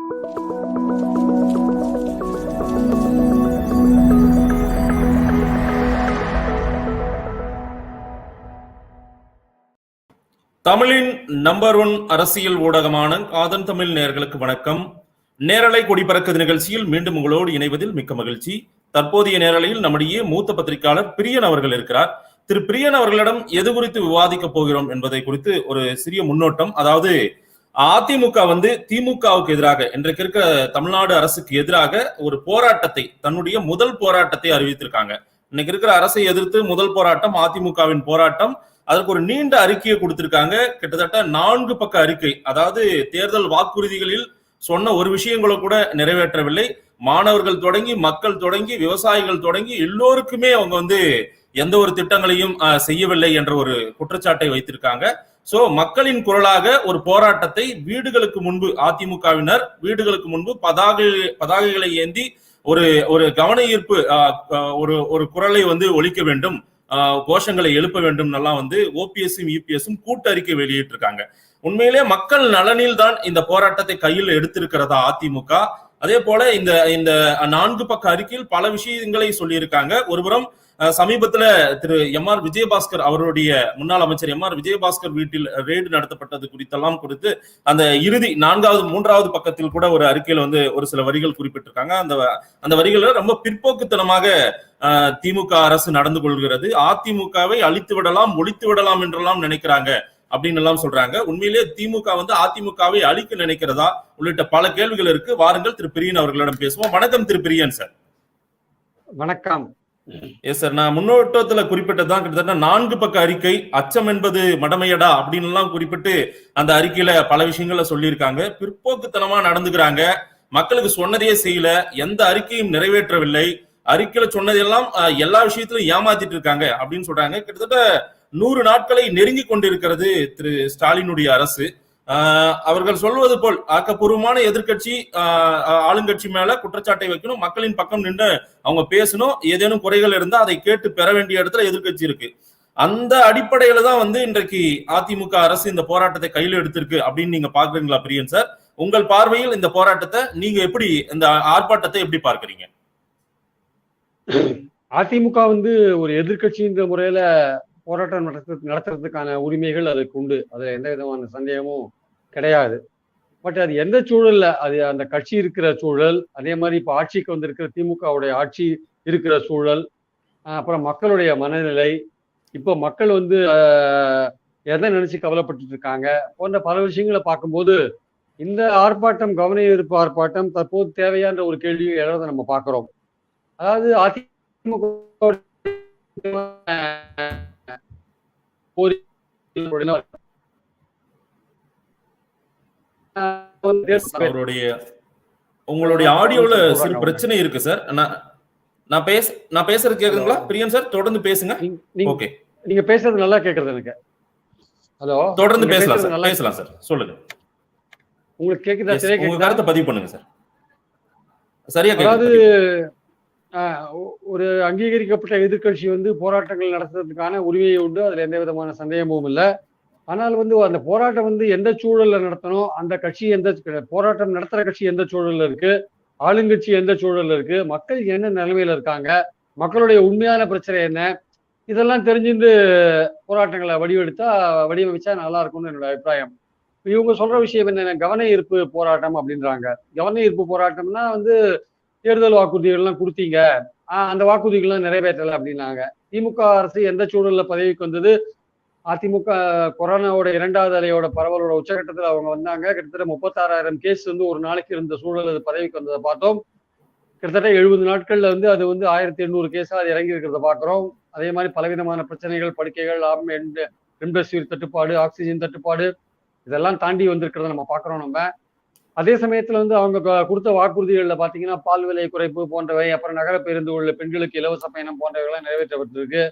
தமிழின் number one அரசியல் ஊடகமான காதன் தமிழ் நேயர்களுக்கு வணக்கம். நேரலை கொடிபறக்குது நிகழ்ச்சியில் மீண்டும் உங்களோடு இணைவதில் மிக்க மகிழ்ச்சி. தற்போதைய நேரலையில் நம்முடைய மூத்த பத்திரிகையாளர் பிரியன் அவர்கள் இருக்கிறார். திரு பிரியன் அவர்களிடம் எது குறித்து விவாதிக்க போகிறோம் என்பதை குறித்து ஒரு சிறிய முன்னோட்டம் அதாவது அதிமுக வந்து திமுகவுக்கு எதிராக இன்றைக்கு இருக்க தமிழ்நாடு அரசுக்கு எதிராக ஒரு போராட்டத்தை தன்னுடைய முதல் போராட்டத்தை அறிவித்திருக்காங்க. இன்னைக்கு இருக்கிற அரசை எதிர்த்து முதல் போராட்டம் அதிமுகவின் போராட்டம். அதற்கு ஒரு நீண்ட அறிக்கையை கொடுத்திருக்காங்க. கிட்டத்தட்ட நான்கு பக்க அறிக்கை. அதாவது தேர்தல் வாக்குறுதிகளில் சொன்ன ஒரு விஷயங்களை கூட நிறைவேற்றவில்லை. மாணவர்கள் தொடங்கி மக்கள் தொடங்கி விவசாயிகள் தொடங்கி எல்லோருக்குமே அவங்க வந்து எந்த ஒரு திட்டங்களையும் செய்யவில்லை என்ற ஒரு குற்றச்சாட்டை வைத்திருக்காங்க. சோ மக்களின் குரலாக ஒரு போராட்டத்தை வீடுகளுக்கு முன்பு அதிமுகவினர் வீடுகளுக்கு முன்பு பதாகை பதாகைகளை ஏந்தி ஒரு ஒரு கவன ஈர்ப்பு ஒரு ஒரு குரலை வந்து ஒழிக்க வேண்டும் கோஷங்களை எழுப்ப வேண்டும் எல்லாம் வந்து ஓபிஎஸ்ஸும் யூபிஎஸ்ஸும் கூட்டறிக்கை வெளியிட்டிருக்காங்க. உண்மையிலே மக்கள் நலனில் தான் இந்த போராட்டத்தை கையில் எடுத்திருக்கிறதா அதிமுக? அதே போல இந்த இந்த நான்கு பக்க அறிக்கையில் பல விஷயங்களை சொல்லியிருக்காங்க. ஒருபுறம் அஹ், சமீபத்துல திரு எம் ஆர் விஜயபாஸ்கர் அவருடைய முன்னாள் அமைச்சர் எம் ஆர் விஜயபாஸ்கர் வீட்டில் ரெய்டு நடத்தப்பட்டது குறித்தெல்லாம் குறித்து அந்த இறுதி நான்காவது மூன்றாவது பக்கத்தில் கூட ஒரு அறிக்கையில வந்து ஒரு சில வரிகள் குறிப்பிட்டிருக்காங்க. அந்த அந்த வரிகள் ரொம்ப பிற்போக்குத்தனமாக திமுக அரசு நடந்து கொள்கிறது. அதிமுகவை அழித்து விடலாம் ஒழித்து விடலாம் என்றெல்லாம் நினைக்கிறாங்க அப்படின்னு எல்லாம் சொல்றாங்க. உண்மையிலேயே திமுக வந்து அதிமுகவை அழிக்க நினைக்கிறதா? உள்ளிட்ட பல கேள்விகள் இருக்கு. வாருங்கள் திரு பிரியன் அவர்களிடம் பேசுவோம். வணக்கம் திரு பிரியன் சார். வணக்கம். எஸ் சார் நான் முன்னோட்டத்துல குறிப்பிட்டதுதான் கிட்டத்தட்ட நான்கு பக்க அறிக்கை அச்சம் என்பது மடமையடா அப்படின்னு எல்லாம் குறிப்பிட்டு அந்த அறிக்கையில பல விஷயங்கள சொல்லியிருக்காங்க. பிற்போக்குத்தனமா நடந்துக்கிறாங்க. மக்களுக்கு சொன்னதையே செய்யல. எந்த அறிக்கையும் நிறைவேற்றவில்லை. அறிக்கையில சொன்னதெல்லாம் எல்லா விஷயத்திலும் ஏமாத்திட்டு இருக்காங்க அப்படின்னு சொல்றாங்க. கிட்டத்தட்ட நூறு நாட்களை நெருங்கி கொண்டிருக்கிறது திரு ஸ்டாலினுடைய அரசு. அவர்கள் சொல்வது போல் ஆக்கப்பூர்வமான எதிர்க்கட்சி ஆளுங்கட்சி மேல குற்றச்சாட்டை வைக்கணும் மக்களின் பக்கம் நின்று அவங்க பேசணும் ஏதேனும் குறைகள் இருந்தா அதை கேட்டு பெற வேண்டிய இடத்துல எதிர்க்கட்சி இருக்கு. அந்த அடிப்படையில தான் வந்து இன்றைக்கு அதிமுக அரசு இந்த போராட்டத்தை கையில் எடுத்திருக்கு அப்படின்னு நீங்க பாக்குறீங்களா பிரியன் சார்? உங்கள் பார்வையில் இந்த போராட்டத்தை நீங்க எப்படி இந்த ஆர்ப்பாட்டத்தை எப்படி பார்க்கறீங்க? அதிமுக வந்து ஒரு எதிர்க்கட்சின்ற முறையில போராட்டம் நடத்த நடத்துறதுக்கான உரிமைகள் அதுக்கு உண்டு. அதுல எந்த விதமான சந்தேகமும் கிடையாது. பட் அது எந்த சூழல்ல அது அந்த கட்சி இருக்கிற சூழல் அதே மாதிரி இப்ப ஆட்சிக்கு வந்திருக்கிற திமுகவுடைய ஆட்சி இருக்கிற சூழல் அப்புறம் மக்களுடைய மனநிலை இப்போ மக்கள் வந்து ஆஹ், எதை நினைச்சு கவலைப்பட்டுட்டு இருக்காங்க போன்ற பல விஷயங்களை பார்க்கும்போது இந்த ஆர்ப்பாட்டம் கவன ஈர்ப்பு ஆர்ப்பாட்டம் தற்போது தேவையான ஒரு கேள்வியை எழுத நம்ம பார்க்கிறோம். அதாவது அதிமுக அவருடைய உங்களுடைய ஆடியோல சிறு பிரச்சனை இருக்கு சார். நான் நான் பேச நான் பேசுறது கேக்குதுங்களா? பிரியன் சார் தொடர்ந்து பேசுங்க. நீங்க- நீங்க- ஓகே. நீங்க பேசுறது நல்லா கேக்குறது எனக்கு. ஹலோ. தொடர்ந்து பேசலாம் சார். நல்லா பேசலாம் சார். சொல்லுங்க. உங்களுக்கு கேக்குதா? சரியா உங்க கேக்குதா? கருத்தை பதிவு பண்ணுங்க சார். சரியா அதாவது ஒரு அங்கீகரிக்கப்பட்ட எதிர்க்கட்சி வந்து போராட்டங்கள் நடத்துறதுக்கான உரிமையை உண்டு. அதுல எந்த விதமான சந்தேகமும் இல்லை. ஆனால் வந்து அந்த போராட்டம் வந்து எந்த சூழல்ல நடத்தணும்? அந்த கட்சி எந்த போராட்டம் நடத்துற கட்சி எந்த சூழல்ல இருக்கு? ஆளுங்கட்சி எந்த சூழல்ல இருக்கு? மக்கள் என்ன நிலைமையில இருக்காங்க? மக்களுடைய உண்மையான பிரச்சனை என்ன? இதெல்லாம் தெரிஞ்சிருந்து போராட்டங்களை வடிவெடுத்தா வடிவமைச்சா நல்லா இருக்கும்னு என்னோட அபிப்பிராயம். இவங்க சொல்ற விஷயம் என்ன? கவன ஈர்ப்பு போராட்டம் அப்படின்றாங்க. கவன ஈர்ப்பு போராட்டம்னா வந்து தேர்தல் வாக்குறுதிகள்லாம் கொடுத்தீங்க. ஆஹ் அந்த வாக்குறுதிகள்லாம் நிறைவேற்றலை அப்படின்னாங்க. திமுக அரசு எந்த சூழல்ல பதவிக்கு வந்தது? அதிமுக கொரோனாவோட இரண்டாவது அலையோட பரவலோட உச்சகட்டத்தில் அவங்க வந்தாங்க. கிட்டத்தட்ட முப்பத்தாறாயிரம் கேஸ் வந்து ஒரு நாளைக்கு இருந்த சூழல் அது பதவிக்கு வந்ததை பார்த்தோம். கிட்டத்தட்ட எழுபது நாட்கள்ல வந்து அது வந்து ஆயிரத்தி எண்ணூறு கேஸாக அது இறங்கி இருக்கிறத பார்க்குறோம். அதே மாதிரி பலவிதமான பிரச்சனைகள் படுக்கைகள் ஆம் ரெம்டெசிவிர் தட்டுப்பாடு ஆக்சிஜன் தட்டுப்பாடு இதெல்லாம் தாண்டி வந்திருக்கிறத நம்ம பார்க்குறோம் நம்ம. அதே சமயத்துல வந்து அவங்க கொடுத்த வாக்குறுதிகளில் பார்த்தீங்கன்னா பால் விலை குறைப்பு போன்றவை அப்புறம் நகர பேருந்து உள்ள பெண்களுக்கு இலவச பயணம் போன்றவைகள்லாம் நிறைவேற்றப்பட்டிருக்கு.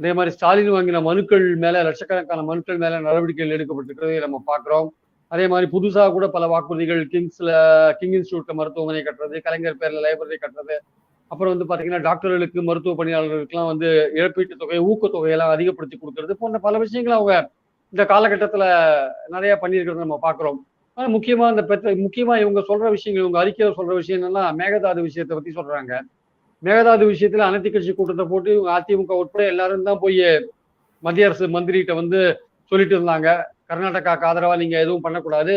அதே மாதிரி ஸ்டாலின் வாங்கின மனுக்கள் மேல லட்சக்கணக்கான மனுக்கள் மேல நடவடிக்கைகள் எடுக்கப்பட்டிருக்கிறதை நம்ம பார்க்குறோம். அதே மாதிரி புதுசாக கூட பல வாக்குறுதிகள் கிங்ஸ்ல கிங் இன்ஸ்டியூட்ல மருத்துவமனை கட்டுறது கலைஞர் பேர்ல லைப்ரரி கட்டுறது. அப்புறம் வந்து பாத்தீங்கன்னா டாக்டர்களுக்கு மருத்துவ பணியாளர்களுக்கெல்லாம் வந்து இழப்பீட்டு தொகை ஊக்கத்தொகையெல்லாம் அதிகப்படுத்தி கொடுக்கறது போன்ற பல விஷயங்களை அவங்க இந்த காலகட்டத்துல நிறைய பண்ணியிருக்கிறத நம்ம பார்க்குறோம். ஆனா முக்கியமா இந்த பெற்ற முக்கியமா இவங்க சொல்ற விஷயங்கள் இவங்க அறிக்கையில சொல்ற விஷயம் என்னன்னா மேகதாது விஷயத்தை பத்தி சொல்றாங்க. மேகதாது விஷயத்துல அனைத்து கட்சி கூட்டத்தை போட்டு இவங்க அதிமுக உட்பட எல்லாரும் தான் போய் மத்திய அரசு மந்திரிகிட்ட வந்து சொல்லிட்டு இருந்தாங்க. கர்நாடகாக்கு ஆதரவா நீங்க எதுவும் பண்ணக்கூடாது.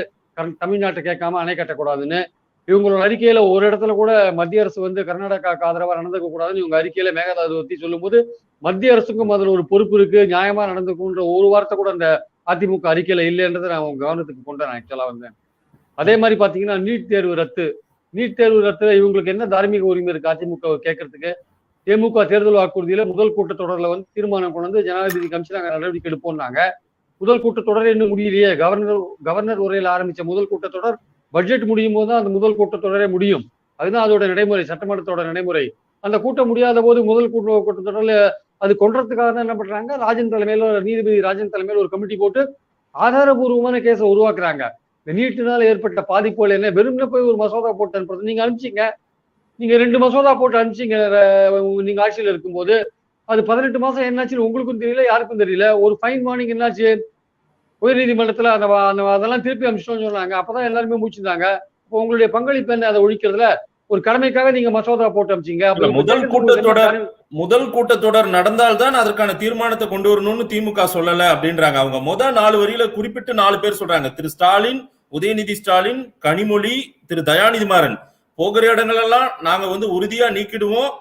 தமிழ்நாட்டை கேட்காம அணை கட்டக்கூடாதுன்னு. இவங்களோட அறிக்கையில ஒரு இடத்துல கூட மத்திய அரசு வந்து கர்நாடகாக்கு ஆதரவா நடந்துக்க கூடாதுன்னு இவங்க அறிக்கையில மேகதாது பத்தி சொல்லும்போது மத்திய அரசுக்கும் அதுல ஒரு பொறுப்பு இருக்கு. நியாயமா நடந்துக்கும்ன்ற ஒரு வார்த்தை கூட அந்த அதிமுக அறிக்கையில இல்லைன்றதை நான் கவனத்துக்கு கொண்டேன் ஆக்சுவலா வந்தேன். அதே மாதிரி பாத்தீங்கன்னா நீட் தேர்வு ரத்து. நீட் தேர்வு ரத்துல இவங்களுக்கு என்ன தார்மீக உரிமை இருக்கு அதிமுக கேட்கறதுக்கு திமுக தேர்தல் வாக்குறுதியில முதல் கூட்டத்தொடரில் வந்து தீர்மானம் கொண்டு வந்து ஜனாதிபதி கமிஷன் நாங்கள் நடவடிக்கை எடுப்போம்னாங்க. முதல் கூட்டத்தொடர் இன்னும் முடியலையே. கவர்னர் கவர்னர் உரையில் ஆரம்பிச்ச முதல் கூட்டத்தொடர் பட்ஜெட் முடியும் போது தான் அந்த முதல் கூட்டத்தொடரே முடியும். அதுதான் அதோட நடைமுறை சட்டமன்றத்தோட நடைமுறை. அந்த கூட்டம் முடியாத போது முதல் கூட்ட கூட்டத்தொடரில் அது கொன்றதுக்காக தான் என்ன பண்றாங்க? ராஜன் தலைமையில நீதிபதி ராஜன் தலைமையில் ஒரு கமிட்டி போட்டு ஆதாரபூர்வமான கேஸை உருவாக்குறாங்க. இந்த நீட்டினால ஏற்பட்ட பாதிப்புகள் என்ன? வெறும்னே போய் ஒரு மசோதா போட்டு அனுப்புறது நீங்க அனுப்பிச்சீங்க. நீங்க ரெண்டு மசோதா போட்டு அனுப்பிச்சீங்க நீங்க ஆட்சியில் இருக்கும்போது. அது பதினெட்டு மாசம் என்னாச்சுன்னு உங்களுக்கும் தெரியல யாருக்கும் தெரியல. ஒரு ஃபைன் வார்னிங் என்னாச்சு? உயர்நீதிமன்றத்துல அந்த அதெல்லாம் திருப்பி அனுப்பிச்சிட்டோம்னு சொன்னாங்க. அப்பதான் எல்லாருமே முடிச்சிருந்தாங்க இப்போ உங்களுடைய பங்களிப்பு என்ன? அதை ஒழிக்கிறதுல ஒரு கடமைக்காக நீங்க மசோதா போட்டு இப்ப முதல் கூட்டத்தொடர்? முதல் கூட்டத்தொடர் நடந்தால்தான் அதற்கான தீர்மானத்தை கொண்டு வரணும்னு திமுக சொல்லல அப்படின்றாங்க. அவங்க முதல் நாலு வரியில குறிப்பிட்டு நாலு பேர் சொல்றாங்க. திரு ஸ்டாலின் உதயநிதி ஸ்டாலின் கனிமொழி திரு தயாநிதி மாறன் போகிற இடங்கள் எல்லாம் நாங்க வந்து உறுதியா நீக்கிடுவோம்.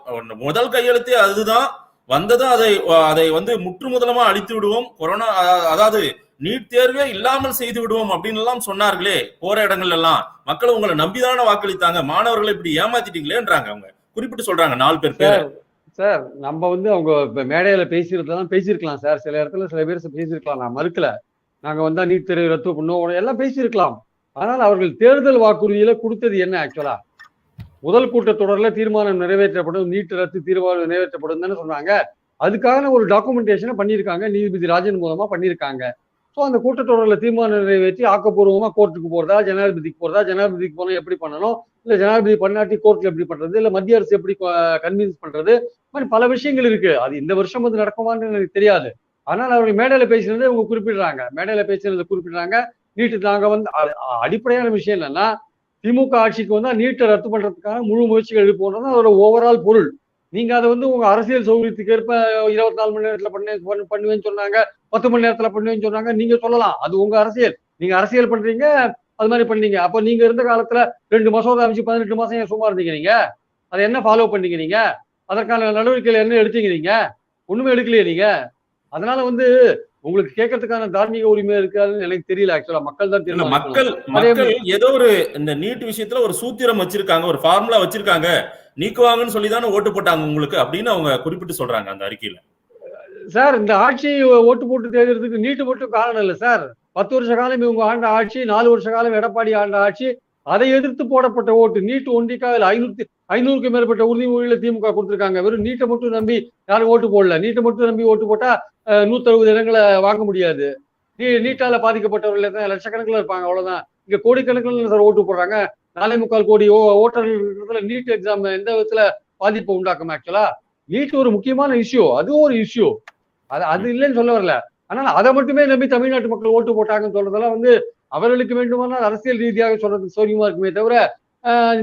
முதல் கையெழுத்தே அதுதான். வந்ததும் அதை அதை வந்து முற்றுமுதலமா அழித்து விடுவோம். கொரோனா அதாவது நீட் தேர்வே இல்லாமல் செய்து விடுவோம் அப்படின்னு எல்லாம் சொன்னார்களே போற இடங்கள் எல்லாம் மக்கள் உங்களை நம்பிதான வாக்களித்தாங்க. மாணவர்களை இப்படி ஏமாத்திட்டீங்களேன்றாங்க அவங்க. குறிப்பிட்டு சொல்றாங்க நாலு பேர் பேர். சார் நம்ம வந்து அவங்க மேடையில பேசியிருந்தெல்லாம் பேசியிருக்கலாம் சார். சில இடத்துல சில பேர் பேசியிருக்கலாம். நான் மறுக்கல. நாங்க வந்தால் நீட் தேர்வு ரத்து பண்ணுவோம். எல்லாம் பேசியிருக்கலாம். ஆனால் அவர்கள் தேர்தல் வாக்குறுதியில் கொடுத்தது என்ன ஆக்சுவலா முதல் கூட்டத்தொடரில் தீர்மானம் நிறைவேற்றப்படும் நீட் ரத்து தீர்மானம் நிறைவேற்றப்படும் தானே சொன்னாங்க. அதுக்கான ஒரு டாக்குமெண்டேஷனை பண்ணியிருக்காங்க. நீதிபதி ராஜன் மூலமா பண்ணியிருக்காங்க. ஸோ அந்த கூட்டத்தொடர்ல தீர்மானம் நிறைவேற்றி ஆக்கப்பூர்வமா கோர்ட்டுக்கு போறதா ஜனாதிபதிக்கு போறதா ஜனாதிபதிக்கு போனால் எப்படி பண்ணணும்? இல்ல ஜனாதிபதி பண்ணாட்டி கோர்ட்ல எப்படி பண்றது? இல்ல மத்திய அரசு எப்படி கன்வின்ஸ் பண்றது? இந்த மாதிரி பல விஷயங்கள் இருக்கு. அது இந்த வருஷம் வந்து நடக்குமான்னு எனக்கு தெரியாது. ஆனால் அவர்கள் மேடையில் பேசினதை இவங்க குறிப்பிடுறாங்க. மேடையில் பேசினதை குறிப்பிடுறாங்க. நீட்டு நாங்க வந்து அடிப்படையான விஷயம் என்னன்னா திமுக ஆட்சிக்கு வந்தா நீட்டை ரத்து பண்றதுக்கான முழு முயற்சிகள் எடுப்போம்ன்றது அதோட ஓவரால் பொருள். நீங்க அதை வந்து உங்க அரசியல் சௌகரியத்துக்கு ஏற்ப இருபத்தி நாலு மணி நேரத்துல பண்ணுவேன் பண்ணுவேன்னு சொன்னாங்க. பத்து மணி நேரத்துல பண்ணுவேன்னு சொன்னாங்க. நீங்க சொல்லலாம். அது உங்க அரசியல். நீங்க அரசியல் பண்றீங்க அது மாதிரி பண்ணீங்க. அப்ப நீங்க இருந்த காலத்துல ரெண்டு மசோதா அமைச்சு பதினெட்டு மாசம் ஏன் சும்மா இருந்தீங்க நீங்க? அதை என்ன ஃபாலோ பண்ணீங்க நீங்க? அதற்கான நடவடிக்கைகள் என்ன எடுத்தீங்க நீங்க? ஒண்ணுமே எடுக்கலையே நீங்க? அதனால வந்து உங்களுக்கு கேட்கறதுக்கான தார்மீக உரிமை இருக்காதுன்னு எனக்கு தெரியல ஆக்சுவலா மக்கள் தான். மக்கள் மக்கள் ஏதோ ஒரு இந்த நீட் விஷயத்துல ஒரு சூத்திரம் வச்சிருக்காங்க ஒரு ஃபார்முலா வச்சிருக்காங்க நீக்குவாங்கன்னு சொல்லி தானே ஓட்டு போட்டாங்க உங்களுக்கு அப்படின்னு அவங்க குறிப்பிட்டு சொல்றாங்க அந்த அறிக்கையில. சார் இந்த ஆட்சி ஓட்டு போட்டு தேர்தலுக்கு நீட்டு மட்டும் காரணம் இல்லை சார். பத்து வருஷ காலம் இவங்க ஆண்ட ஆட்சி நாலு வருஷ காலம் எடப்பாடி ஆண்ட ஆட்சி அதை எதிர்த்து போடப்பட்ட ஓட்டு நீட்டு ஒன்றிக்காக ஐநூத்தி ஐநூறுக்கு மேற்பட்ட உறுதிமொழியில திமுக கொடுத்திருக்காங்க. வெறும் நீட்டை மட்டும் நம்பி யாரும் ஓட்டு போடல. நீட்டை மட்டும் நம்பி ஓட்டு போட்டா அஹ், 160 இடங்களை வாங்க முடியாது. நீ நீட்டால பாதிக்கப்பட்டவர்கள் லட்சக்கணக்கில் இருப்பாங்க அவ்வளவுதான். இங்க கோடிக்கணக்கில் சார் ஓட்டு போடுறாங்க. நாலே முக்கால் கோடி ஓ- ஓட்டர்கள் நீட் எக்ஸாம் எந்த விதத்துல பாதிப்பை உண்டாக்கும் ஆக்சுவலா நீட் ஒரு முக்கியமான இஷ்யூ அதுவும் ஒரு இஷ்யூ அது அது இல்லைன்னு சொல்ல வரல. ஆனால் அதை மட்டுமே நம்பி தமிழ்நாட்டு மக்கள் ஓட்டு போட்டாங்கன்னு சொல்றதெல்லாம் வந்து அவர்களுக்கு வேண்டுமானால் அரசியல் ரீதியாக சொல்றதுக்கு சௌரியமா இருக்குமே தவிர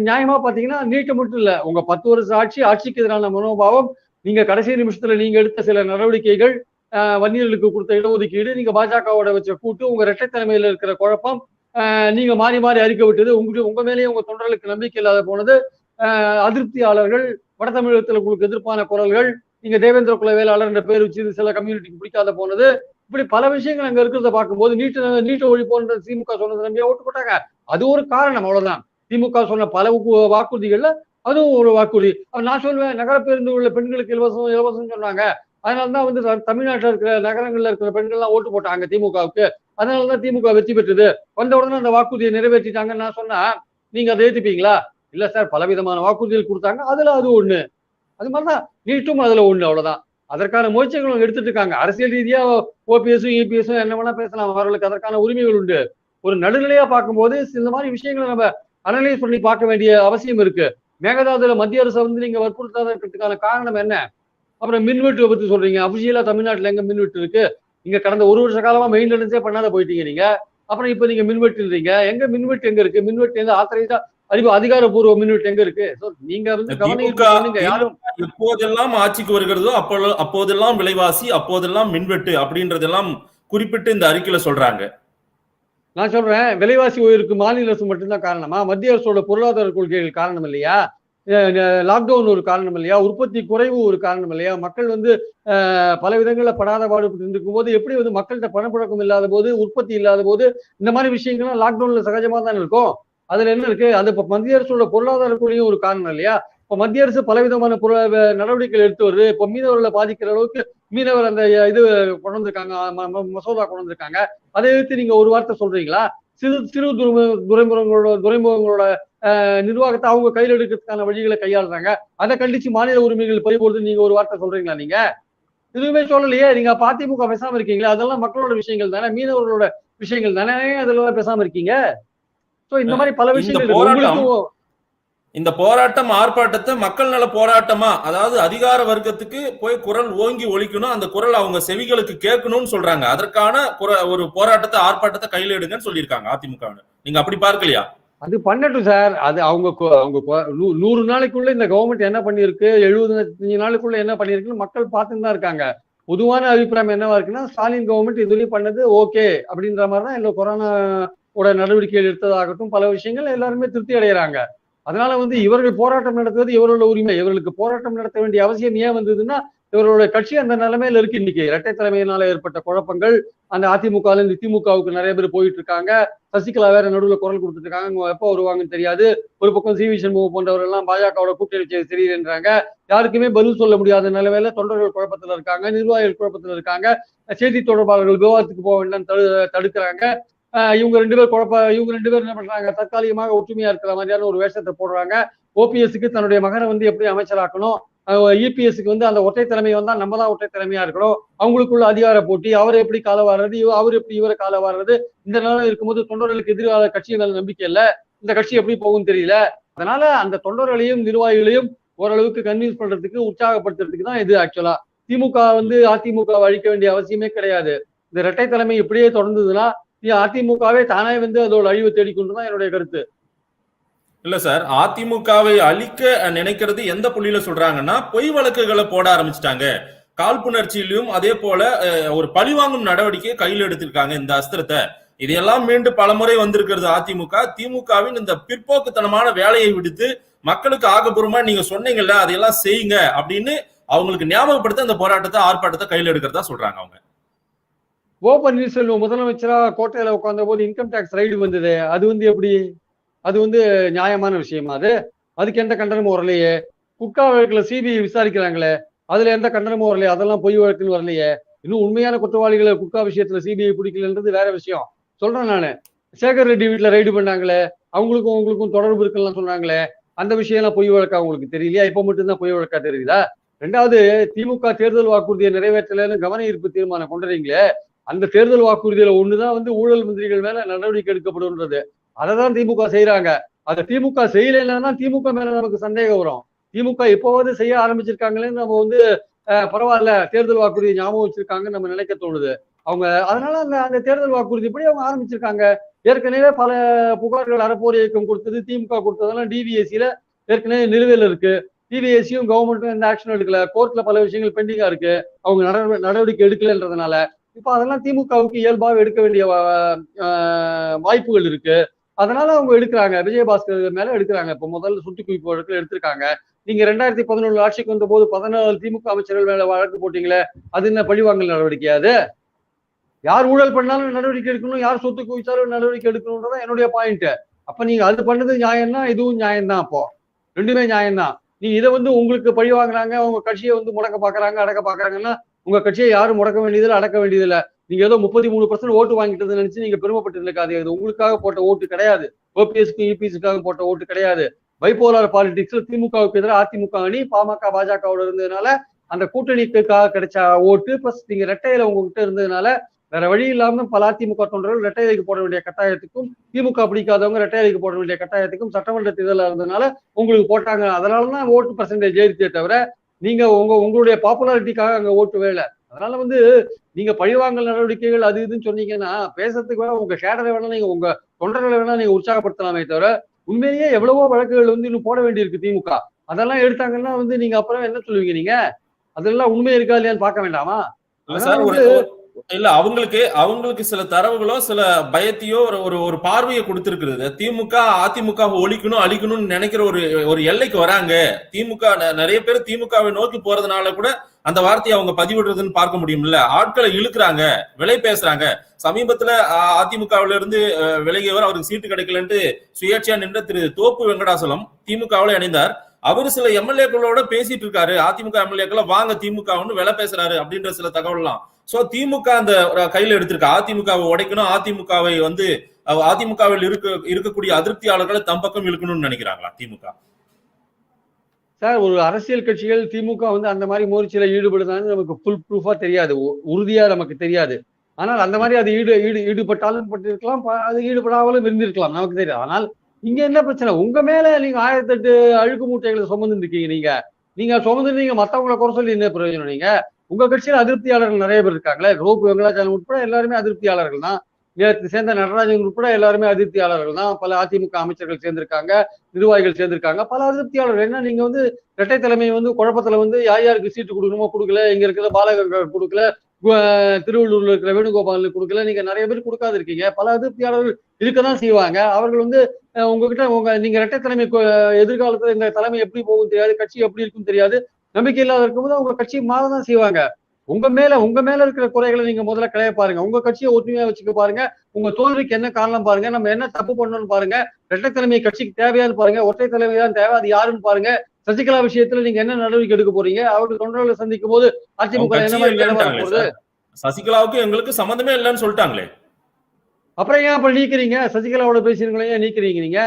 நியாயமா பாத்தீங்கன்னா நீட்டை மட்டும் இல்ல. உங்க பத்து வருஷ ஆட்சி ஆட்சிக்கு எதிரான மனோபாவம் நீங்க கடைசி நிமிஷத்துல நீங்க எடுத்த சில நடவடிக்கைகள் ஆஹ், வன்னியர்களுக்கு கொடுத்த இடஒதுக்கீடு நீங்க பாஜகவோட வச்ச கூட்டு உங்க இரட்டைத்தலைமையில இருக்கிற குழப்பம் ஆஹ், நீங்க மாறி மாறி அறிக்கை விட்டது உங்களுக்கு உங்க மேலேயே உங்க தொண்டர்களுக்கு நம்பிக்கை இல்லாத போனது ஆஹ், அதிருப்தியாளர்கள் வட தமிழகத்துல உங்களுக்கு எதிர்ப்பான குரல்கள் நீங்க தேவேந்திர குல வேளாளர் என்ற பேர் வச்சு சில கம்யூனிட்டிக்கு பிடிக்காத போனது இப்படி பல விஷயங்கள் அங்க இருக்கிறத பார்க்கும்போது நீட்டு நீட்டு ஒழிப்போன்ற திமுக சொன்னது நம்பியா ஓட்டு போட்டாங்க. அது ஒரு காரணம் அவ்வளவுதான். திமுக சொன்ன பல வாக்குறுதிகள்ல அதுவும் ஒரு வாக்குறுதி. நான் சொல்லுவேன் நகர பேருந்து உள்ள பெண்களுக்கு இலவசம் இலவசம் சொன்னாங்க. அதனாலதான் வந்து தமிழ்நாட்டில் இருக்கிற நகரங்கள்ல இருக்கிற பெண்கள் எல்லாம் ஓட்டு போட்டாங்க திமுகவுக்கு. அதனாலதான் திமுக வெற்றி பெற்றது. வந்த உடனே அந்த வாக்குறுதியை நிறைவேற்றிட்டாங்கன்னு நான் சொன்னா நீங்க அதை ஏத்துப்பீங்களா? இல்ல சார் பலவிதமான வாக்குறுதிகள் கொடுத்தாங்க. அதுல அது ஒண்ணு. அது மாதிரிதான் நீட்டும் அதுல ஒண்ணு அவ்வளவுதான். அதற்கான முயற்சிகளும் எடுத்துட்டு இருக்காங்க. அரசியல் ரீதியா ஓபிஎஸும் இபிஎஸும் என்ன வேணா பேசலாம் அவர்களுக்கு அதற்கான உரிமைகள் உண்டு. ஒரு நடுநிலையா பார்க்கும்போது இந்த மாதிரி விஷயங்களை நம்ம அனலைஸ் பண்ணி பார்க்க வேண்டிய அவசியம் இருக்கு. மேகதாதுல மத்திய அரசு வந்து நீங்க வற்புறுத்தாததுக்கான காரணம் என்ன? அப்புறம் மின்வெட்டு பத்தி சொல்றீங்க. அபிஷியலா தமிழ்நாட்டுல எங்க மின்வெட்டு இருக்கு? நீங்க கடந்த ஒரு வருஷ காலமா மெயின்டெனன்ஸே பண்ணாத போயிட்டீங்க நீங்க. அப்புறம் இப்ப நீங்க மின்வெட்டுன்றீங்க. எங்க மின்வெட்டு எங்க இருக்கு? மின்வெட்டு எங்க ஆத்தரைஸா அறிவு அதிகாரப்பூர்வ மின்வெட்டு எங்க இருக்கு? நீங்க வந்து யாரும் எப்போதெல்லாம் ஆட்சிக்கு வருகிறதோ அப்போ அப்போதெல்லாம் விலைவாசி அப்போதெல்லாம் மின்வெட்டு அப்படின்றதெல்லாம் குறிப்பிட்டு இந்த அறிக்கையில சொல்றாங்க. நான் சொல்றேன் விலைவாசி உயருக்கு மாநில அரசு மட்டும்தான் காரணமா? மத்திய அரசோட பொருளாதார கொள்கைகள் காரணம் இல்லையா? லாக்டவுன் ஒரு காரணம் இல்லையா? உற்பத்தி குறைவு ஒரு காரணம் இல்லையா? மக்கள் வந்து பல விதங்களில் படாத பாடுபட்டு இருக்கும் போது எப்படி வந்து மக்கள்கிட்ட பணப்புழக்கம் இல்லாத போது உற்பத்தி இல்லாத போது இந்த மாதிரி விஷயங்கள்லாம் லாக்டவுன்ல சகஜமா தான் இருக்கும்? அதுல என்ன இருக்கு? அது இப்ப மத்திய அரசோட பொருளாதார குழியும் ஒரு காரணம் இல்லையா? இப்ப மத்திய அரசு பலவிதமான பொருள நடவடிக்கைகள் எடுத்து வருது. இப்ப மீனவர்களை பாதிக்கிற அளவுக்கு மீனவர் அந்த இது கொண்டு வந்திருக்காங்க. ம- ம- மசோதா கொண்டு வந்திருக்காங்க. அதை எடுத்து நீங்க ஒரு வார்த்தை சொல்றீங்களா? சிறு சிறு துறைமு துறைமுகங்களோட துறைமுகங்களோட நிர்வாகத்தை அவங்க கையில் எடுக்கிறதுக்கான வழிகளை கையாளுறாங்க. அதை கண்டிச்சு மாநில உரிமைகள் பறிபோடுது நீங்க ஒரு வார்த்தை சொல்றீங்களா நீங்க? எதுவுமே சொல்லலையே. நீங்க அதிமுக பேசாம இருக்கீங்களா. அதெல்லாம் மக்களோட விஷயங்கள் தானே? மீனவர்களோட விஷயங்கள் தானே? அதெல்லாம் பேசாம இருக்கீங்க. சோ இந்த மாதிரி பல விஷயங்கள். போராட்டம் இந்த போராட்டம் ஆர்ப்பாட்டத்தை மக்கள் நல போராட்டமா அதாவது அதிகார வர்க்கத்துக்கு போய் குரல் ஓங்கி ஒலிக்கணும் அந்த குரல் அவங்க செவிகளுக்கு கேட்கணும்னு சொல்றாங்க. அதற்கான ஒரு போராட்டத்தை ஆர்ப்பாட்டத்தை கையில எடுங்கன்னு சொல்லியிருக்காங்க அதிமுக நீங்க அப்படி பார்க்கலையா? அது பண்ணட்டும் சார். அது அவங்க அவங்க நூறு நாளைக்குள்ள இந்த கவர்மெண்ட் என்ன பண்ணியிருக்கு எழுபத்தஞ்சு நாளுக்குள்ள என்ன பண்ணியிருக்குன்னு மக்கள் பார்த்துட்டு தான் இருக்காங்க. பொதுவான அபிப்பிராயம் என்னவா இருக்குன்னா ஸ்டாலின் கவர்மெண்ட் இதுவரையும் பண்ணது ஓகே அப்படின்ற மாதிரி தான் இந்த கொரோனா ஓட நடவடிக்கைகள் எடுத்ததாகட்டும் பல விஷயங்கள் எல்லாருமே திருப்தி அடைகிறாங்க அதனால வந்து இவர்கள் போராட்டம் நடத்துவது இவர்களோட உரிமை. இவர்களுக்கு போராட்டம் நடத்த வேண்டிய அவசியம் ஏன் வந்ததுன்னா இவர்களுடைய கட்சி அந்த நிலைமையில இருக்கு இன்னைக்கு. இரட்டை தலைமையினால ஏற்பட்ட குழப்பங்கள் அந்த அதிமுக இருந்து திமுகவுக்கு நிறைய பேர் போயிட்டு இருக்காங்க சசிகலா வேற நடுவில் குரல் கொடுத்துட்டு இருக்காங்க அவங்க எப்போ வருவாங்கன்னு தெரியாது. ஒரு பக்கம் சி வி சண்முகம் போன்றவர்கள் எல்லாம் பாஜகவோட கூட்டணி வச்சது தெரியுதுன்றாங்க யாருக்குமே பதில் சொல்ல முடியாத நிலைமையில தொண்டர்கள் குழப்பத்துல இருக்காங்க நிர்வாகிகள் குழப்பத்துல இருக்காங்க. செய்தி தொடர்பாளர்கள் விவாதத்துக்கு போக வேண்டாம் தடு தடுக்கிறாங்க. இவங்க ரெண்டு பேர் குழப்ப இவங்க ரெண்டு பேர் என்ன பண்றாங்க? தற்காலிகமாக ஒற்றுமையா இருக்கிற மாதிரியான ஒரு வேஷத்தை போடுறாங்க. ஓபிஎஸ்க்கு தன்னுடைய மகனை வந்து எப்படி அமைச்சராக்கணும்? இபிஎஸ்க்கு வந்து அந்த ஒற்றை தலைமை வந்தா நம்ம தான் ஒற்றை தலைமையா இருக்கணும். அவங்களுக்குள்ள அதிகார போட்டி அவர் எப்படி கால வாடுறது அவர் எப்படி இவரை கால வாடுறது இந்த நிலம் இருக்கும்போது தொண்டர்களுக்கு எதிர்கால கட்சி மேல நம்பிக்கை இல்ல. இந்த கட்சி எப்படி போகும் தெரியல. அதனால அந்த தொண்டர்களையும் நிர்வாகிகளையும் ஓரளவுக்கு கன்வின்ஸ் பண்றதுக்கு உற்சாகப்படுத்துறதுக்கு தான் இது ஆக்சுவலா திமுக வந்து அதிமுக அழிக்க வேண்டிய அவசியமே கிடையாது. இந்த இரட்டை தலைமை இப்படியே தொடர்ந்ததுன்னா இ- அதிமுகவே தானே வந்து அதோட அழிவை தேடிக்கொண்டு தான் என்னுடைய கருத்து. இல்ல சார் அதிமுகவை அழிக்க நினைக்கிறது எந்த புள்ளியில சொல்றாங்கன்னா பொய் வழக்குகளை போட ஆரம்பிச்சிட்டாங்க. காழ்ப்புணர்ச்சியிலும் அதே போல ஒரு பழிவாங்கும் நடவடிக்கையை கையில் எடுத்திருக்காங்க இந்த அஸ்திரத்தை. இதையெல்லாம் மீண்டும் பலமுறை வந்திருக்கிறது அதிமுக. திமுகவின் இந்த பிற்போக்குத்தனமான வேலையை விடுத்து மக்களுக்கு ஆகபூர்வமா நீங்க சொன்னீங்கல்ல அதையெல்லாம் செய்யுங்க அப்படின்னு அவங்களுக்கு ஞாபகப்படுத்த அந்த போராட்டத்தை ஆர்ப்பாட்டத்தை கையில் எடுக்கிறதா சொல்றாங்க அவங்க. ஓ பன்னீர்செல்வம் முதலமைச்சரா கோட்டையில உட்கார்ந்த போது இன்கம் டேக்ஸ் ரைடு வந்தது. அது வந்து எப்படி? அது வந்து நியாயமான விஷயமா அது? அதுக்கு எந்த கண்டனமும் வரலையே? குட்கா வழக்குல சிபிஐ விசாரிக்கிறாங்களே. அதுல எந்த கண்டனமும் வரலையே? அதெல்லாம் பொய் வழக்குன்னு வரலையே. இன்னும் உண்மையான குற்றவாளிகளை குட்கா விஷயத்துல சிபிஐ பிடிக்கலன்றது வேற விஷயம். சொல்றேன் நான். சேகர் ரெட்டி வீட்டுல ரைடு பண்ணாங்களே. அவங்களுக்கும் உங்களுக்கும் தொடர்பு இருக்குன்னு சொன்னாங்களே. அந்த விஷயம்லாம் பொய் வழக்கா உங்களுக்கு தெரியலையா? இப்ப மட்டும்தான் பொய் வழக்கா தெரியுதா? ரெண்டாவது திமுக தேர்தல் வாக்குறுதியை நிறைவேற்றலன்னு கவன ஈர்ப்பு தீர்மானம் கொண்டுறீங்களே. அந்த தேர்தல் வாக்குறுதியில ஒண்ணுதான் வந்து ஊழல் மந்திரிகள் மேல நடவடிக்கை எடுக்கப்படும்ன்றது. அதை தான் திமுக செய்யறாங்க அதை திமுக செய்யலைன்னா திமுக மேல நமக்கு சந்தேகம் வரும். திமுக எப்போவாவது செய்ய ஆரம்பிச்சிருக்காங்களேன்னு நம்ம வந்து பரவாயில்ல தேர்தல் வாக்குறுதி ஞாபகம் வச்சிருக்காங்கன்னு நம்ம நினைக்க தோணுது. அவங்க அதனால அந்த அந்த தேர்தல் வாக்குறுதி இப்படி அவங்க ஆரம்பிச்சிருக்காங்க. ஏற்கனவே பல புகார்கள் அறப்போர் இயக்கம் கொடுத்தது திமுக கொடுத்ததெல்லாம் டிவிஎஸ்சியில ஏற்கனவே நிலுவையில் இருக்கு. டிவிஎஸ்சியும் கவர்மெண்ட்டும் எந்த ஆக்ஷன் எடுக்கல. கோர்ட்ல பல விஷயங்கள் பெண்டிங்கா இருக்கு. அவங்க நடவடிக்கை எடுக்கலன்றதுனால இப்போ அதெல்லாம் திமுகவுக்கு இயல்பாக எடுக்க வேண்டிய ஆஹ் வாய்ப்புகள் இருக்கு. அதனால அவங்க எடுக்கிறாங்க. விஜயபாஸ்கர் மேல எடுக்கிறாங்க. இப்போ முதல்ல சுட்டு குவிப்பு வழக்கில் எடுத்திருக்காங்க. நீங்க ரெண்டாயிரத்தி பதினொன்று ஆட்சிக்கு வந்த போது பதினாலு திமுக அமைச்சர்கள் மேல வழக்கு போட்டீங்களே அது என்ன பழிவாங்கல் நடவடிக்கை அது? யார் ஊழல் பண்ணாலும் நடவடிக்கை எடுக்கணும் யார் சொத்து குவிச்சாலும் நடவடிக்கை எடுக்கணும்ன்றதான் என்னுடைய பாயிண்ட் அப்ப நீங்க அது பண்ணது நியாயம்னா இதுவும் நியாயம்தான் அப்போ. ரெண்டுமே நியாயம்தான். நீ இதை வந்து உங்களுக்கு பழி வாங்குறாங்க உங்க கட்சியை வந்து முடக்க பாக்குறாங்க அடக்க பாக்குறாங்கன்னா உங்க கட்சியை யாரும் முடக்க வேண்டியதில்லை அடக்க வேண்டியதில்லை. நீங்க ஏதோ முப்பத்தி மூணு பர்சன்ட் ஓட்டு வாங்கிட்டது நினைச்சு நீங்க பெருமைப்பட்டு இருக்காது அது உங்களுக்காக போட்ட ஓட்டு கிடையாது. ஓபிஎஸ்க்கு யூபிஎஸ்க்காக போட்ட ஓட்டு கிடையாது. பைபோலார் பாலிடிக்ஸ்ல திமுகவுக்கு எதிராக அதிமுக அணி பாமக பாஜகவோட இருந்ததுனால அந்த கூட்டணிக்காக கிடைச்ச ஓட்டு பிளஸ் நீங்க ரெட்டையில உங்ககிட்ட இருந்ததுனால வேற வழி இல்லாம பல அதிமுக தொண்டர்கள் ரெட்டையிலைக்கு போட வேண்டிய கட்டாயத்துக்கும் திமுக பிடிக்காதவங்க ரெட்டையிலைக்கு போட வேண்டிய கட்டாயத்துக்கும் சட்டமன்ற தேர்தலில் இருந்ததுனால உங்களுக்கு போட்டாங்க. அதனால தான் ஓட்டு பர்சன்டேஜ் ஏறிச்சே தவிர நீங்க உங்க உங்களுடைய பாப்புலாரிட்டிக்காக அங்க ஓட்டு வேலை. அதனால வந்து நீங்க பழிவாங்கல் நடவடிக்கைகள் அது இதுன்னு சொன்னீங்கன்னா பேசுறதுக்கு வேணா உங்க ஷேடரை வேணா நீங்க உங்க தொண்டர்களை வேணா நீங்க உற்சாகப்படுத்தலாமே தவிர உண்மையிலேயே எவ்வளவோ வழக்குகள் வந்து இன்னும் போட வேண்டியிருக்கு திமுக. அதெல்லாம் எடுத்தாங்கன்னா வந்து நீங்க அப்புறம் என்ன சொல்லுவீங்க நீங்க? அதெல்லாம் உண்மை இருக்கா இல்லையான்னு பார்க்க வேண்டாமா? இல்ல அவங்களுக்கு அவங்களுக்கு சில தரவுகளோ சில பயத்தையோ ஒரு ஒரு ஒரு பார்வையை கொடுத்திருக்கிறது. திமுக அதிமுக ஒழிக்கணும் அழிக்கணும்னு நினைக்கிற ஒரு ஒரு எல்லைக்கு வராங்க. திமுக நிறைய பேர் திமுகவை நோக்கி போறதுனால கூட அந்த வார்த்தையை அவங்க பதிவிடுறதுன்னு பார்க்க முடியும்ல. ஆட்களை இழுக்கிறாங்க விலை பேசுறாங்க. சமீபத்துல அ- அதிமுகவில இருந்து விலகியவர் அவருக்கு சீட்டு கிடைக்கலன்ட்டு சுயேட்சையா நின்ற திரு தோப்பு வெங்கடாசலம் திமுகவில் இணைந்தார். அவர் சில எம்எல்ஏக்களோட பேசிட்டு இருக்காரு. அதிமுக எம்எல்ஏக்களை வாங்க திமுகன்னு விலை பேசுறாரு அப்படின்ற சில தகவல்லாம். சோ திமுக அந்த கையில எடுத்திருக்கா. அதிமுகவை உடைக்கணும். அதிமுகவை வந்து அதிமுகவில் இருக்க இருக்கக்கூடிய அதிருப்தியாளர்களை தம் பக்கம் இழுக்கணும்னு நினைக்கிறாங்களா திமுக? சார் ஒரு அரசியல் கட்சிகள் திமுக வந்து அந்த மாதிரி முயற்சியில ஈடுபடுதான்னு நமக்கு ஃபுல் ப்ரூஃபா தெரியாது. உறுதியா நமக்கு தெரியாது. ஆனால் அந்த மாதிரி அது ஈடு ஈடு ஈடுபட்டாலும் பட்டிருக்கலாம் அது ஈடுபடாமலும் இருந்திருக்கலாம். நமக்கு தெரியாது. ஆனால் இங்க என்ன பிரச்சனை? உங்க மேல நீங்க ஆயிரத்தி எட்டு அழுக்கு மூட்டைகளை சுமந்து இருக்கீங்க நீங்க. நீங்க சுமந்து நீங்க மத்தவங்களை குறை சொல்லி என்ன பிரயோஜனம் நீங்க? உங்க கட்சியில அதிருப்தியாளர்கள் நிறைய பேர் இருக்காங்களே. ரோப் வெங்கடாச்சலம் உட்பட எல்லாருமே அதிருப்தியாளர்கள் தான். நேற்று சேர்ந்த நடராஜன் உட்பட எல்லாருமே அதிருப்தியாளர்கள் தான். பல அதிமுக அமைச்சர்கள் சேர்ந்திருக்காங்க நிர்வாகிகள் சேர்ந்திருக்காங்க. பல அதிருப்தியாளர்கள். என்ன நீங்க வந்து இரட்டை தலைமை வந்து குழப்பத்துல வந்து யார் யாருக்கு சீட்டு கொடுக்கணுமோ கொடுக்கல. இங்க இருக்கிற பாலகர்கள் கொடுக்கல. திருவள்ளூர்ல இருக்கிற வேணுகோபாலுக்கு கொடுக்கல. நீங்க நிறைய பேர் கொடுக்காது இருக்கீங்க பல அதிருப்தியாளர்கள் இருக்கதான் செய்வாங்க. அவர்கள் வந்து உங்ககிட்ட உங்க நீங்க இரட்டை தலைமை எதிர்காலத்துல இந்த தலைமை எப்படி போகும் தெரியாது. கட்சி எப்படி இருக்கும் தெரியாது. நம்பிக்கை இல்லாத இருக்கும்போது உங்க கட்சி மாறதான் செய்வாங்க. உங்க மேல உங்க மேல இருக்கிற குறைகளை நீங்க முதல்ல களைய பாருங்க. உங்க கட்சியை ஒற்றுமையா வச்சுக்க பாருங்க. உங்க தோல்விக்கு என்ன காரணம் பாருங்க. நம்ம என்ன தப்பு பண்ணணும்னு பாருங்க. இரட்டை தலைமை கட்சிக்கு தேவையான்னு பாருங்க. ஒற்றை தலைமை தான் தேவை. அது யாருன்னு பாருங்க. சசிகலா விஷயத்துல நீங்க என்ன நடவடிக்கை எடுக்க போறீங்க? அவர்கள் தொண்டர்களை சந்திக்கும் போது அதிமுக என்ன. சசிகலாவுக்கு எங்களுக்கு சம்மந்தமே இல்லைன்னு சொல்லிட்டாங்களே. அப்புறம் ஏன் அப்ப நீக்கிறீங்க? சசிகலாவோட பேசுறீங்களே ஏன் நீக்கிறீங்க நீங்க?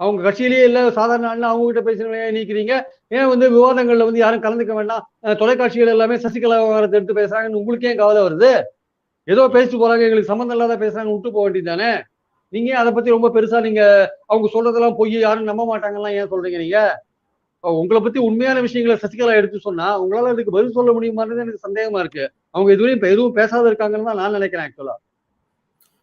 அவங்க கட்சியிலேயே இல்ல சாதாரண ஆள்னா அவங்க கிட்ட பேசுறீங்களே ஏன் நீக்கிறீங்க? ஏன் வந்து விவாதங்கள்ல வந்து யாரும் கலந்துக்க வேண்டாம்? தொலைக்காட்சிகள் எல்லாமே சசிகலா விவகாரத்தை எடுத்து பேசுறாங்கன்னு உங்களுக்கு ஏன் கவலை வருது. ஏதோ பேசிட்டு போறாங்க எங்களுக்கு சம்மந்தம் இல்லாத பேசுறாங்க விட்டு போக வேண்டியதானே நீங்க அதை பத்தி ரொம்ப பெருசா நீங்க அவங்க சொல்றதெல்லாம் பொய் யாரும் நம்ப மாட்டாங்கலாம் ஏன் சொல்றீங்க நீங்க? உங்களை பத்தி உண்மையான விஷயங்களை சசிகலா எடுத்து சொன்னா உங்களால அதுக்கு பதில் சொல்ல முடியுமான்றது எனக்கு சந்தேகமா இருக்கு. அவங்க எதுவும் இப்ப எதுவும் பேசாத இருக்காங்கன்னு தான் நான் நினைக்கிறேன் ஆக்சுவலா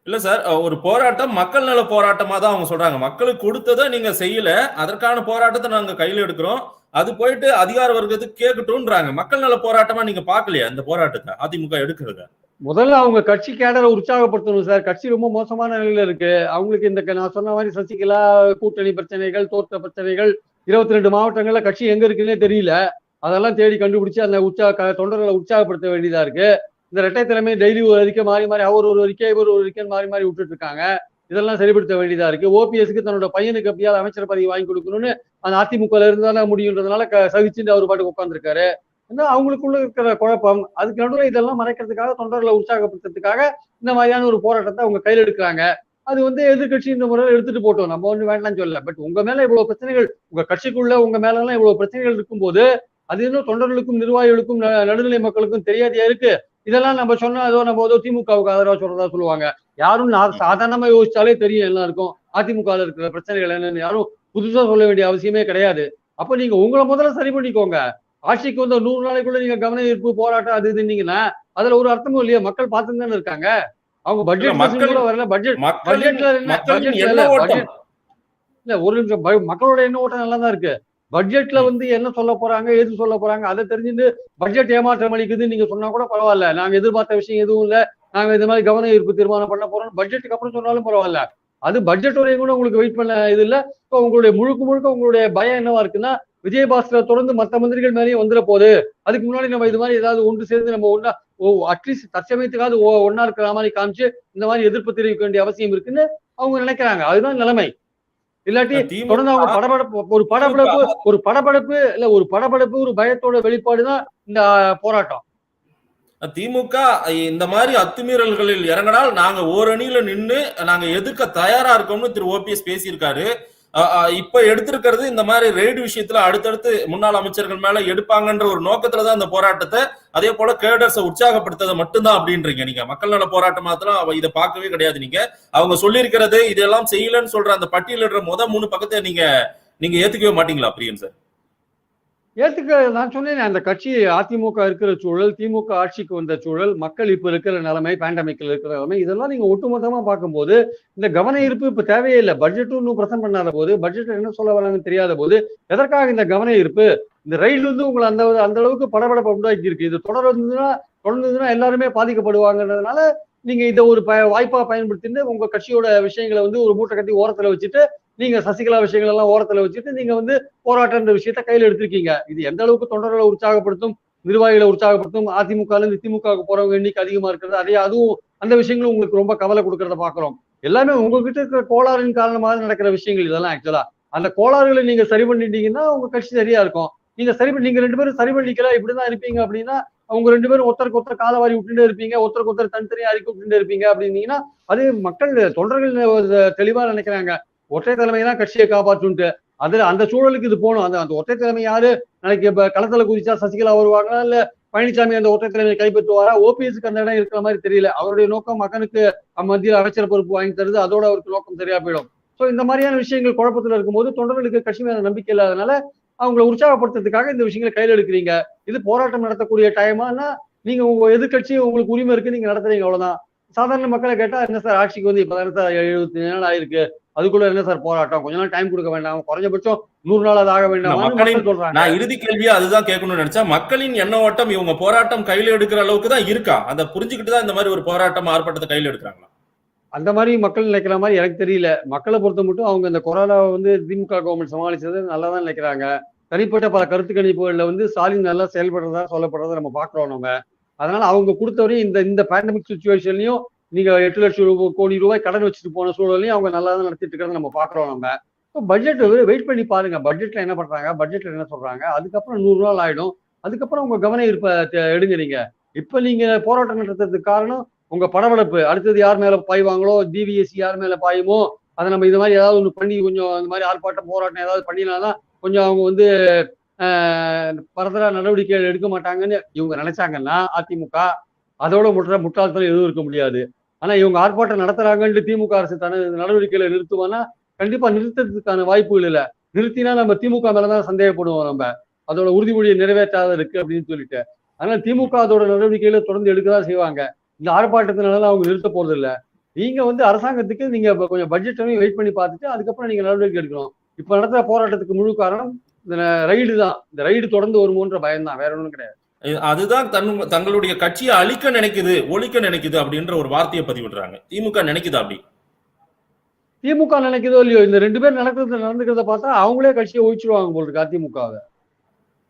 இல்ல சார் ஒரு போராட்டம் மக்கள் நல போராட்டமா தான் அவங்க சொல்றாங்க. மக்களுக்கு கொடுத்ததை நீங்க செய்யல அதற்கான போராட்டத்தை நாங்க கையில எடுக்கிறோம். அது போயிட்டு அதிகார வர்க்கத்துக்கு கேட்கட்டும்ன்றாங்க மக்கள் நல போராட்டமா நீங்க பாக்கலையா இந்த போராட்டத்தை அதிமுக எடுக்கிறத? முதல்ல அவங்க கட்சி கேடரை உற்சாகப்படுத்தணும் சார் கட்சி ரொம்ப மோசமான நிலையில இருக்கு. அவங்களுக்கு இந்த நான் சொன்ன மாதிரி சசிகலா கூட்டணி பிரச்சனைகள் தோற்ற பிரச்சனைகள் இருபத்தி ரெண்டு மாவட்டங்கள்ல கட்சி எங்க இருக்குன்னே தெரியல. அதெல்லாம் தேடி கண்டுபிடிச்சு அந்த உற்சாக தொண்டர்களை உற்சாகப்படுத்த வேண்டியதா இருக்கு. இந்த இரட்டை தலைமை டெய்லி ஒரு அறிக்கை மாறி மாறி அவர் ஒரு அறிக்கை இவர் ஒரு அறிக்கை மாறி மாறி விட்டுட்டு இருக்காங்க. இதெல்லாம் சரிப்படுத்த வேண்டியதா இருக்கு. ஓபிஎஸ்க்கு தன்னோட பையனுக்கு எப்படியாவது அமைச்சர் பதவி வாங்கி கொடுக்கணும்னு அந்த அதிமுக இருந்தால முடியுன்றதுனால க- சகிச்சுட்டு அவர் பாட்டுக்கு உட்காந்துருக்காரு ஏன்னா அவங்களுக்குள்ள இருக்கிற குழப்பம். அதுக்கு நடுவில் இதெல்லாம் மறைக்கிறதுக்காக தொண்டர்களை உற்சாகப்படுத்துறதுக்காக இந்த மாதிரியான ஒரு போராட்டத்தை அவங்க கையில் எடுக்கிறாங்க. அது வந்து எதிர்கட்சி இந்த முறையில் எடுத்துட்டு போட்டோம். நம்ம ஒண்ணு வேண்டாம்னு சொல்லல. பட் உங்க மேல இவ்வளவு பிரச்சனைகள் உங்க கட்சிக்குள்ள உங்க மேல எல்லாம் இவ்வளவு பிரச்சனைகள் இருக்கும்போது அது இன்னும் தொண்டர்களுக்கும் நிர்வாகிகளுக்கும் ந- நடுநிலை மக்களுக்கும் தெரியாதையா இருக்கு? இதெல்லாம் நம்ம சொன்னா ஏதோ நம்ம ஏதோ திமுகவுக்கு ஆதரவா சொல்றதா சொல்லுவாங்க. யாரும் சாதாரணமா யோசிச்சாலே தெரியும் எல்லாருக்கும் அதிமுக இருக்கிற பிரச்சனைகள் என்னன்னு யாரும் புதுசா சொல்ல வேண்டிய அவசியமே கிடையாது. அப்ப நீங்க உங்களை முதல்ல சரி பண்ணிக்கோங்க. ஆட்சிக்கு வந்த நூறு நாளைக்குள்ள நீங்க கவன ஈர்ப்பு போராட்டம் அது இதுன்னீங்கன்னா அதுல ஒரு அர்த்தமும் இல்லையா. மக்கள் பார்த்துன்னு தானே இருக்காங்க? அவங்க பட்ஜெட் மக்கள் வரல. பட்ஜெட் பட்ஜெட்ல பட்ஜெட்ல இல்ல ஓட்டம். பட்ஜெட் இல்ல ஒரு நிமிஷம். மக்களோட எண்ண ஓட்டம் நல்லா தான் இருக்கு பட்ஜெட்ல வந்து என்ன சொல்ல போறாங்க எது சொல்ல போறாங்க அதை தெரிஞ்சுட்டு பட்ஜெட் ஏமாற்றம் அளிக்குதுன்னு நீங்க சொன்னா கூட பரவாயில்ல. நாங்க எதிர்பார்த்த விஷயம் எதுவும் இல்ல. நாங்க இந்த மாதிரி கவன ஈர்ப்பு தீர்மானம் பண்ண போறோம். பட்ஜெட்டுக்கு அப்புறம் சொன்னாலும் பரவாயில்ல. அது பட்ஜெட் வரையும் கூட உங்களுக்கு வெயிட் பண்ண இது இல்ல. இப்போ உங்களுடைய முழுக்க முழுக்க உங்களுடைய பயம் என்னவா இருக்குன்னா விஜயபாஸ்கரை தொடர்ந்து மத்த மந்திரிகள் மேலேயும் வந்துட போகுது அதுக்கு முன்னாடி நம்ம இது மாதிரி ஏதாவது ஒன்று சேர்ந்து நம்ம ஒன்னா ஓ அட்லீஸ்ட் தற்சமயத்துக்காவது ஒ- ஒண்ணா இருக்கிற மாதிரி காமிச்சு இந்த மாதிரி எதிர்ப்பு தெரிவிக்க வேண்டிய அவசியம் இருக்குன்னு அவங்க நினைக்கிறாங்க. அதுதான் நிலைமை. இல்லாட்டி தொடர்ந்து அவங்க படபடப்பு ஒரு படபடப்பு ஒரு படபடப்பு இல்ல ஒரு படபடப்பு ஒரு பயத்தோட வெளிப்பாடு தான் இந்த போராட்டம். திமுக இந்த மாதிரி அத்துமீறல்களில் இறங்கினால் நாங்க ஓரணியில நின்னு நாங்க எதிர்க்க தயாரா இருக்கோம்னு திரு ஓபிஎஸ் பேசியிருக்காரு. இப்ப எடுத்திருக்கிறது இந்த மாதிரி ரெய்டு விஷயத்துல அடுத்தடுத்து முன்னாள் அமைச்சர்கள் மேல எடுப்பாங்கன்ற ஒரு நோக்கத்துல தான் இந்த போராட்டத்தை அதே போல கேடர்ஸை உற்சாகப்படுத்ததை மட்டும்தான் அப்படின்றீங்க நீங்க. மக்கள் நல போராட்டம் மாத்திரம் அவ இதை பார்க்கவே கிடையாது நீங்க. அவங்க சொல்லியிருக்கிறது இதெல்லாம் செய்யலன்னு சொல்ற அந்த பட்டியலிடுற முத மூணு பக்கத்தை நீங்க நீங்க ஏத்துக்கவே மாட்டீங்களா பிரியன் சார் ஏத்துக்க நான் சொன்னேன் அந்த கட்சி அதிமுக இருக்கிற சூழல் திமுக ஆட்சிக்கு வந்த சூழல் மக்கள் இப்ப இருக்கிற நிலைமை பேண்டமிக்ல இருக்கிற நிலைமை இதெல்லாம் நீங்க ஒட்டுமொத்தமா பார்க்கும்போது இந்த கவன ஈர்ப்பு இப்ப தேவையே இல்லை. பட்ஜெட்டும் இன்னும் பிரசன்ட் பண்ணாத போது பட்ஜெட் என்ன சொல்ல வராங்கன்னு தெரியாத போது எதற்காக இந்த கவன ஈர்ப்பு? இந்த ரயில் வந்து உங்களை அந்த அந்த அளவுக்கு படபடப்பை உண்டாக்கி இருக்கு இது தொடர்ந்துன்னா தொடர்ந்துன்னா எல்லாருமே பாதிக்கப்படுவாங்கன்றதுனால நீங்க இதை ஒரு ப வாய்ப்பா பயன்படுத்திட்டு உங்க கட்சியோட விஷயங்களை வந்து ஒரு மூட்டை கட்டி ஓரத்துல வச்சுட்டு நீங்க சசிகலா விஷயங்கள் எல்லாம் ஓரத்துல வச்சுட்டு நீங்க வந்து போராட்டன்ற விஷயத்த கையில எடுத்திருக்கீங்க. இது எந்த அளவுக்கு தொண்டர்களை உற்சாகப்படுத்தும் நிர்வாகிகளை உற்சாகப்படுத்தும் அதிமுக இருந்து போறவங்க எண்ணிக்கை அதிகமா இருக்கிறது அதே அதுவும் அந்த விஷயங்களும் உங்களுக்கு ரொம்ப கவலை கொடுக்கறத பாக்குறோம். எல்லாமே உங்ககிட்ட இருக்கிற கோளாறின் காரணமாக நடக்கிற விஷயங்கள் இதெல்லாம் ஆக்சுவலா அந்த கோளாறுகளை நீங்க சரி பண்ணிட்டீங்கன்னா உங்க கட்சி சரியா இருக்கும். நீங்க சரி பண்ணி நீங்க ரெண்டு பேரும் சரி பண்ணிக்கல இப்படிதான் இருப்பீங்க அப்படின்னா அவங்க ரெண்டு பேரும் ஒருத்தருக்கு ஒருத்தர் காலவாரி விட்டுட்டே இருப்பீங்க ஒருத்தருக்கு ஒருத்தர் தனித்தனியா அறிக்கை விட்டுட்டே இருப்பீங்க அப்படின்னீங்கன்னா அது மக்கள் தொண்டர்கள் தெளிவா நினைக்கிறாங்க. ஒற்றை தலைமை தான் கட்சியை காப்பாற்றுன்ட்டு அதுல அந்த சூழலுக்கு இது போகணும். அந்த அந்த ஒற்றை தலைமை யாரு? நாளைக்கு இப்ப களத்துல குதிச்சா சசிகலா வருவாங்களா இல்ல பழனிசாமி அந்த ஒற்றை தலைமையை கைப்பற்றுவாரா ஓபிஎஸ்க்கு அந்த இடம் இருக்கிற மாதிரி தெரியல. அவருடைய நோக்கம் மகனுக்கு மத்தியில் அமைச்சர் பொறுப்பு வாங்கி தருது. அதோட அவருக்கு நோக்கம் சரியா போயிடும். ஸோ இந்த மாதிரியான விஷயங்கள் குழப்பத்துல இருக்கும்போது தொண்டர்களுக்கு கட்சி மேல நம்பிக்கை இல்லாதனால அவங்களை உற்சாகப்படுத்துறதுக்காக இந்த விஷயங்களை கையில் எடுக்கிறீங்க. இது போராட்டம் நடத்தக்கூடிய டைமானா நீங்க உங்க எதிர்கட்சி உங்களுக்கு உரிமை இருக்கு நீங்க நடத்துறீங்க அவ்வளவுதான். சாதாரண மக்களை கேட்டா என்ன சார் ஆட்சிக்கு வந்து இப்பதான சார் எழுபத்தி நாள் ஆயிருக்கு. அதுக்குள்ள என்ன சார் போராட்டம்? கொஞ்ச நாள் டைம் கொடுக்க வேண்டாம். குறைஞ்சபட்சம் நூறு நாள் அது ஆக வேண்டாம். சொல்றாங்க. நான் இறுதி கேள்வியா அதுதான் கேட்கணும்னு நினைச்சா மக்களின் எண்ண ஓட்டம் இவங்க போராட்டம் கையில எடுக்கிற அளவுக்கு தான் இருக்கா? அதை புரிஞ்சுக்கிட்டு தான் இந்த மாதிரி ஒரு போராட்டம் ஆர்ப்பாட்டத்தை கையில எடுக்கிறாங்களா? அந்த மாதிரி மக்கள் நினைக்கிற மாதிரி எனக்கு தெரியல. மக்களை பொறுத்த மட்டும் அவங்க இந்த கொரோனாவை வந்து திமுக கவர்மெண்ட் சமாளிச்சது நல்லா தான் நினைக்கிறாங்க. தனிப்பட்ட பல கருத்து கணிப்புகள்ல வந்து ஸ்டாலின் நல்லா செயல்படுறதா சொல்லப்படுறதா நம்ம பாக்குறோம் நம்ம. அதனால அவங்க கொடுத்தவரையும் இந்த இந்த பேண்டமிக் சுச்சுவேஷன்லயும் நீங்க எட்டு லட்சம் ரூபாய் கோடி ரூபாய் கடன் வச்சுட்டு போன சூழலையும் அவங்க நல்லா தான் நடத்திட்டு இருக்கிறத நம்ம பாக்குறோம் நம்ம. பட்ஜெட் வெயிட் பண்ணி பாருங்க. பட்ஜெட்ல என்ன பண்றாங்க? பட்ஜெட்ல என்ன சொல்றாங்க? அதுக்கப்புறம் நூறு நாள் ஆயிடும். அதுக்கப்புறம் உங்க கவன இருப்ப எடுங்க நீங்க. இப்ப நீங்க போராட்டம் நடத்துறதுக்கு காரணம் உங்க படபடப்பு. அடுத்தது யார் மேல பாய்வாங்களோ டிவிஎஸ்சி யார் மேல பாயுமோ? அதை நம்ம இது மாதிரி ஏதாவது ஒன்று பண்ணி கொஞ்சம் இந்த மாதிரி ஆர்ப்பாட்டம் போராட்டம் ஏதாவது பண்ணினாதான் கொஞ்சம் அவங்க வந்து பரதரா நடவடிக்கைகள் எடுக்க மாட்டாங்கன்னு இவங்க நினைச்சாங்கன்னா அதிமுக அதோட முற்ற முட்டாள்தனம் எதுவும் இருக்க முடியாது. ஆனா இவங்க ஆர்ப்பாட்டம் நடத்துறாங்கன்னு திமுக அரசு தன நடவடிக்கைகளை நிறுத்துவானா கண்டிப்பா நிறுத்துறதுக்கான வாய்ப்புகள் இல்லை. நிறுத்தினா நம்ம திமுக மேலதான் சந்தேகப்படுவோம் நம்ம. அதோட உறுதிமொழியை நிறைவேற்றாத இருக்கு அப்படின்னு சொல்லிட்டு. அதனால திமுக அதோட நடவடிக்கைகளை தொடர்ந்து எடுக்கதான் செய்வாங்க. இந்த ஆர்ப்பாட்டத்தினால அவங்க நிறுத்த போறது இல்ல. நீங்க வந்து அரசாங்கத்துக்கு நீங்க கொஞ்சம் பட்ஜெட்டையும் வெயிட் பண்ணி பார்த்துட்டு அதுக்கப்புறம் நீங்க நடவடிக்கை எடுக்கணும். இப்ப நடத்துற போராட்டத்துக்கு முழு காரணம் இந்த ரைடு தான் இந்த ரைடு தொடர்ந்து வருமோன்ற பயம் தான் வேற ஒன்றும் கிடையாது. அதுதான் தன் தங்களுடைய கட்சியை அழிக்க நினைக்குது ஒழிக்க நினைக்குது அப்படின்ற ஒரு வார்த்தையை பதிவிடுறாங்க. திமுக நினைக்குது அப்படி? திமுக நினைக்குதோ இல்லையோ? இந்த ரெண்டு பேர் நடக்கிறது நடந்துக்கிறத பார்த்தா அவங்களே கட்சியை ஒழிச்சிருவாங்க போல் இருக்கு அதிமுகவை.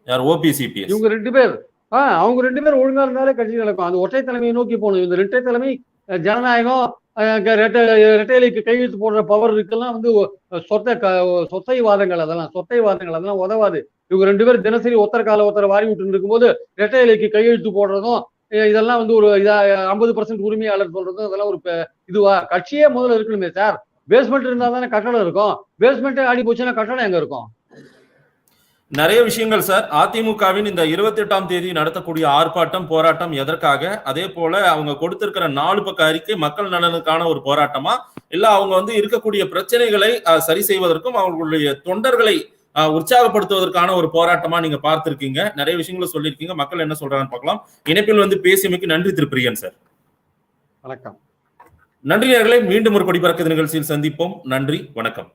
யார்? ஓபிசிபிஎஸ் இவங்க ரெண்டு பேர். ஆஹ் அவங்க ரெண்டு பேர் ஒழுங்கா இருந்தாலே கட்சி நடக்கும். அந்த ஒற்றை தலைமையை நோக்கி போகணும் இந்த இரட்டை தலைமை ஜனநாயகம் ரெட்டைலைக்கு கையெழுத்து போடுற பவர் இருக்குல்லாம் வந்து சொத்தை சொத்தை வாதங்கள் அதெல்லாம். சொத்தை வாதங்கள் அதெல்லாம் உதவாது. இவங்க ரெண்டு பேரும் தினசரி ஒத்தர கால ஒத்தர வாரி விட்டு இருக்கும்போது ரெட்டைலைக்கு கையெழுத்து போடுறதும் இதெல்லாம் வந்து ஒரு இதா ஐம்பது பர்சன்ட் உரிமையாளர் சொல்றதும் இதெல்லாம் ஒரு இதுவா? கட்சியே முதல்ல இருக்கணுமே சார். பேஸ்மெண்ட் இருந்தா தானே கட்டடம் இருக்கும். பேஸ்மெண்ட்டே ஆடி போச்சுன்னா கட்டடம் எங்க இருக்கும்? நிறைய விஷயங்கள் சார். அதிமுகவின் இந்த இருபத்தி எட்டாம் தேதி நடத்தக்கூடிய ஆர்ப்பாட்டம் போராட்டம் எதற்காக? அதே போல அவங்க கொடுத்திருக்கிற நாலு பக்க அறிக்கை மக்கள் நலனுக்கான ஒரு போராட்டமா? இல்ல அவங்க வந்து இருக்கக்கூடிய பிரச்சனைகளை சரி செய்வதற்கும் அவர்களுடைய தொண்டர்களை உற்சாகப்படுத்துவதற்கான ஒரு போராட்டமா நீங்க பார்த்திருக்கீங்க. நிறைய விஷயங்களை சொல்லியிருக்கீங்க. மக்கள் என்ன சொல்றாங்கன்னு பார்க்கலாம். இணைப்பில் வந்து பேசியமைக்கு நன்றி திரு பிரியன் சார். வணக்கம். நன்றி நேர்களை மீண்டும் ஒரு கொடி பறக்குது நிகழ்ச்சியில் சந்திப்போம். நன்றி வணக்கம்.